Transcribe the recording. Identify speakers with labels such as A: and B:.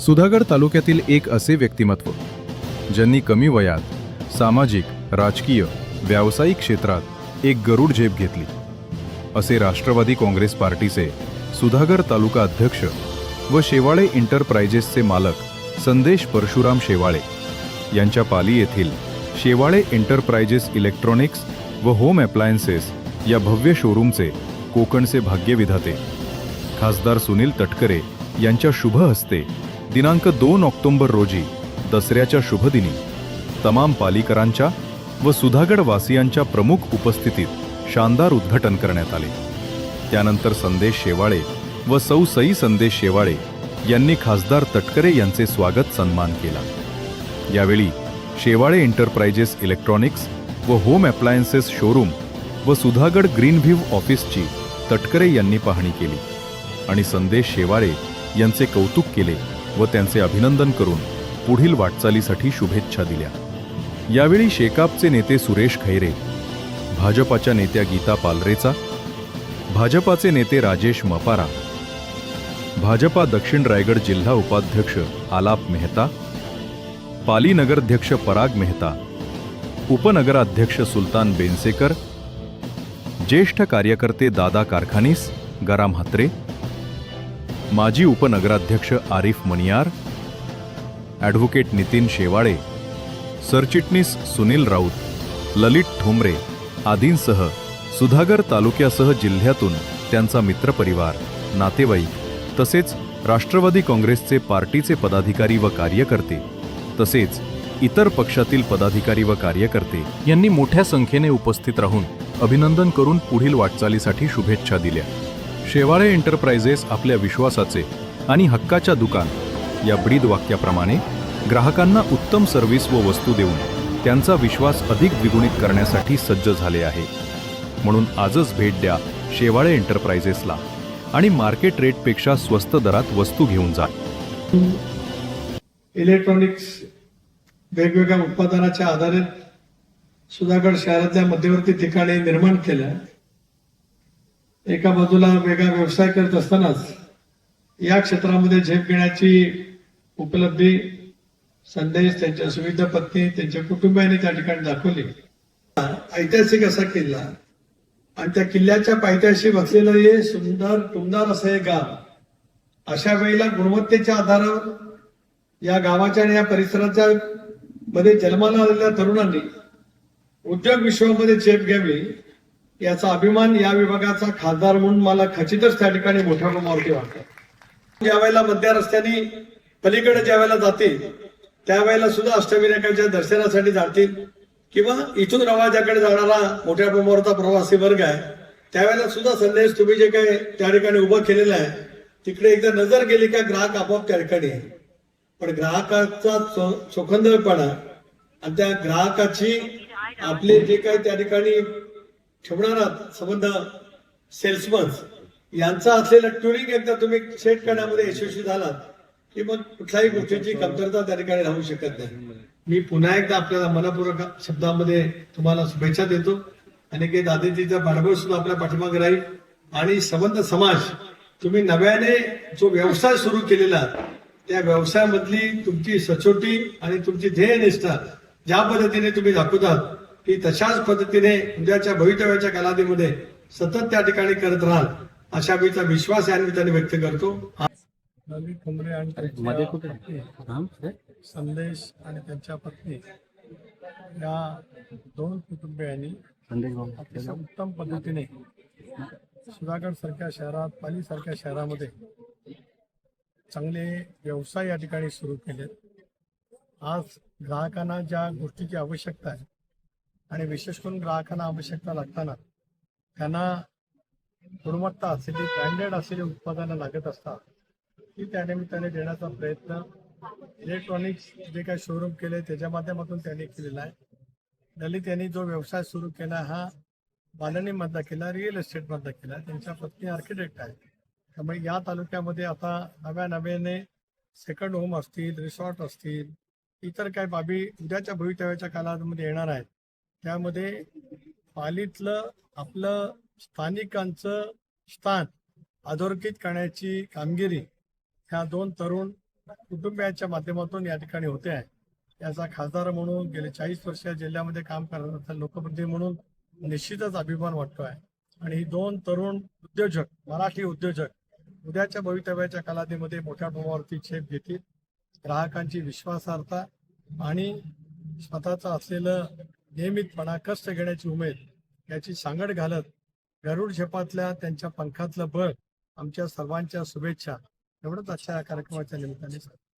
A: सुधागड तालुक्यातील एक असे व्यक्तिमत्व ज्यांनी कमी वयात सामाजिक राजकीय व्यावसायिक क्षेत्रात एक गरुड झेप घेतली. असे राष्ट्रवादी काँग्रेस पार्टीचे सुधागड तालुका अध्यक्ष व शेवाळे एंटरप्राइजेसचे मालक संदेश परशुराम शेवाळे यांच्या पाली येथील शेवाळे एंटरप्राइजेस इलेक्ट्रॉनिक्स व होम अप्लायन्सेस या भव्य शोरूमचे कोकणचे भाग्यविधाते खासदार सुनील तटकरे यांच्या शुभ हस्ते दिनांक दोन ऑक्टोबर रोजी दसऱ्याच्या शुभदिनी तमाम पालीकरांच्या व सुधागड वासियांच्या प्रमुख उपस्थितीत शानदार उद्घाटन करण्यात आले. त्यानंतर संदेश शेवाळे व सौ सई संदेश शेवाळे यांनी खासदार तटकरे यांचे स्वागत सन्मान केला. यावेळी शेवाळे एंटरप्राइजेस इलेक्ट्रॉनिक्स व होम अप्लायन्सेस शोरूम व सुधागड ग्रीनभ्यू ऑफिसची तटकरे यांनी पाहणी केली आणि संदेश शेवाळे यांचे कौतुक केले. व त्यांचे अभिनंदन करून पुढील वाटचालीसाठी शुभेच्छा दिल्या. यावेळी शेकापचे नेते सुरेश खैरे भाजपाच्या नेत्या गीता पालरेचा भाजपाचे नेते राजेश मपारा भाजपा दक्षिण रायगड जिल्हा उपाध्यक्ष आलाप मेहता पाली नगराध्यक्ष पराग मेहता उपनगराध्यक्ष सुलतान बेनसेकर ज्येष्ठ कार्यकर्ते दादा कारखानीस गराम हात्रे माजी उपनगराध्यक्ष आरिफ मणियार ॲडव्होकेट नितीन शेवाळे सरचिटणीस सुनील राऊत ललित ठोंबरे आदींसह सुधागर तालुक्यासह जिल्ह्यातून त्यांचा मित्रपरिवार नातेवाईक तसेच राष्ट्रवादी काँग्रेसचे पार्टीचे पदाधिकारी व कार्यकर्ते तसेच इतर पक्षातील पदाधिकारी व कार्यकर्ते यांनी मोठ्या संख्येने उपस्थित राहून अभिनंदन करून पुढील वाटचालीसाठी शुभेच्छा दिल्या. शेवाळे एंटरप्राइजेस आपल्या विश्वासाचे आणि हक्काच्या दुकान या ब्रीद वाक्याप्रमाणे ग्राहकांना उत्तम सर्व्हिस व वस्तू देऊन त्यांचा विश्वास अधिक द्विगुणित करण्यासाठी सज्ज झाले आहे. म्हणून आजच भेट द्या शेवाळे एंटरप्राइजेसला आणि मार्केट रेटपेक्षा स्वस्त दरात वस्तू घेऊन जा.
B: इलेक्ट्रॉनिक्स वेगवेगळ्या उत्पादनाच्या आधारे सुधागड शहरातल्या मध्यवर्ती ठिकाणी निर्माण केल्या. एका बाजूला वेगळा व्यवसाय करत असतानाच या क्षेत्रामध्ये झेप घेण्याची उपलब्धी संदेश त्यांच्या सुविधा पत्नी त्यांच्या कुटुंबियांनी त्या ठिकाणी दाखवली. ऐतिहासिक असा किल्ला. आणि त्या किल्ल्याच्या पायथ्याशी बसलेलं हे सुंदर टुमदार असं हे गाव अशा वेळेला गुणवत्तेच्या आधारावर या गावाच्या आणि या परिसराच्या मध्ये जन्माला आलेल्या तरुणांनी उद्योग विश्वामध्ये झेप घ्यावी याचा अभिमान या विभागाचा खासदार म्हणून मला खचितच त्या ठिकाणी मोठ्या प्रमाणावरती वाटतं. ज्या वेळेला मध्य रस्त्याने पलीकडे ज्या वेळेला जातील त्यावेळेला सुद्धा अष्टविनायकाच्या दर्शनासाठी जातील किंवा इथून रवाजाकडे जाणारा मोठ्या प्रमाणावरचा प्रवासी वर्ग आहे त्यावेळेला सुद्धा संदेश तुम्ही जे काही त्या ठिकाणी उभं केलेलं आहे तिकडे एकदा नजर गेली का ग्राहक आपोआप त्या ठिकाणी आहे पण ग्राहकाचा चो- चोखंदळपणा आणि त्या ग्राहकाची आपले जे काही त्या ठिकाणी ठेवणारा संबंध सेल्समन यांचा असलेला ट्युरिंग एकदा तुम्ही सेट करण्यामध्ये यशस्वी झालात की मग कुठल्याही गोष्टीची कमतरता त्या ठिकाणी राहू शकत नाही. मी पुन्हा एकदा आपल्याला मनपूर्वक शब्दामध्ये तुम्हाला शुभेच्छा देतो. आणि काही दादाजीचा पाठबळ सुद्धा आपल्या पाठीमागे राहील. आणि संबंध समाज तुम्ही नव्याने जो व्यवसाय सुरू केलेला त्या व्यवसायामधली तुमची सचोटी आणि तुमची ध्येयनिष्ठा ज्या पद्धतीने तुम्ही दाखवतात की तशाच पद्धतीने उद्याच्या भवितव्याच्या कालावधीमध्ये सतत त्या ठिकाणी करत राहाल अशा मीचा विश्वास या निमित्ताने व्यक्त करतो. आणि संदेश आणि त्यांच्या पत्नी. या दोन कुटुंबियांनी अतिशय उत्तम पद्धतीने सुधागड सारख्या शहरात पाली सारख्या शहरामध्ये चांगले व्यवसाय या ठिकाणी सुरू केलेत. आज ग्राहकांना ज्या गोष्टीची आवश्यकता आहे आणि विशेष करून ग्राहकांना आवश्यकता लागताना त्यांना गुणवत्ता असलेली ब्रँडेड असलेली उत्पादनं लागत असतात ती त्या निमित्ताने देण्याचा प्रयत्न इलेक्ट्रॉनिक्स जे काही शोरूम केले त्याच्या माध्यमातून त्यांनी केलेला आहे. दलित यांनी जो व्यवसाय सुरू केला हा बालनीमधला केला रिअल इस्टेटमधला केला त्यांच्या पत्नी आर्किटेक्ट आहे त्यामुळे या तालुक्यामध्ये आता नव्या नव्याने सेकंड होम असतील रिसॉर्ट असतील इतर काही बाबी उद्याच्या भवितव्याच्या कालावधीमध्ये येणार आहेत. त्यामध्ये पालीतलं आपलं स्थानिकांचं स्थान अधोरेखित करण्याची कामगिरी ह्या दोन तरुण कुटुंबियांच्या माध्यमातून या ठिकाणी होते आहे. याचा खासदार म्हणून गेले चाळीस वर्ष या जिल्ह्यामध्ये काम करण्याचा लोकप्रतिनिधी म्हणून निश्चितच अभिमान वाटतो आहे. आणि ही दोन तरुण उद्योजक मराठी उद्योजक उद्याच्या भवितव्याच्या कालावधीमध्ये मोठ्या प्रमाणावरती छेप घेतील. ग्राहकांची विश्वासार्हता आणि स्वतःचं असलेलं नियमितपणा कष्ट घेण्याची उमेद याची सांगड घालत गरुड झेपातल्या त्यांच्या पंखातलं बळ आमच्या सर्वांच्या शुभेच्छा एवढंच आजच्या या कार्यक्रमाच्या निमित्ताने सांगतो.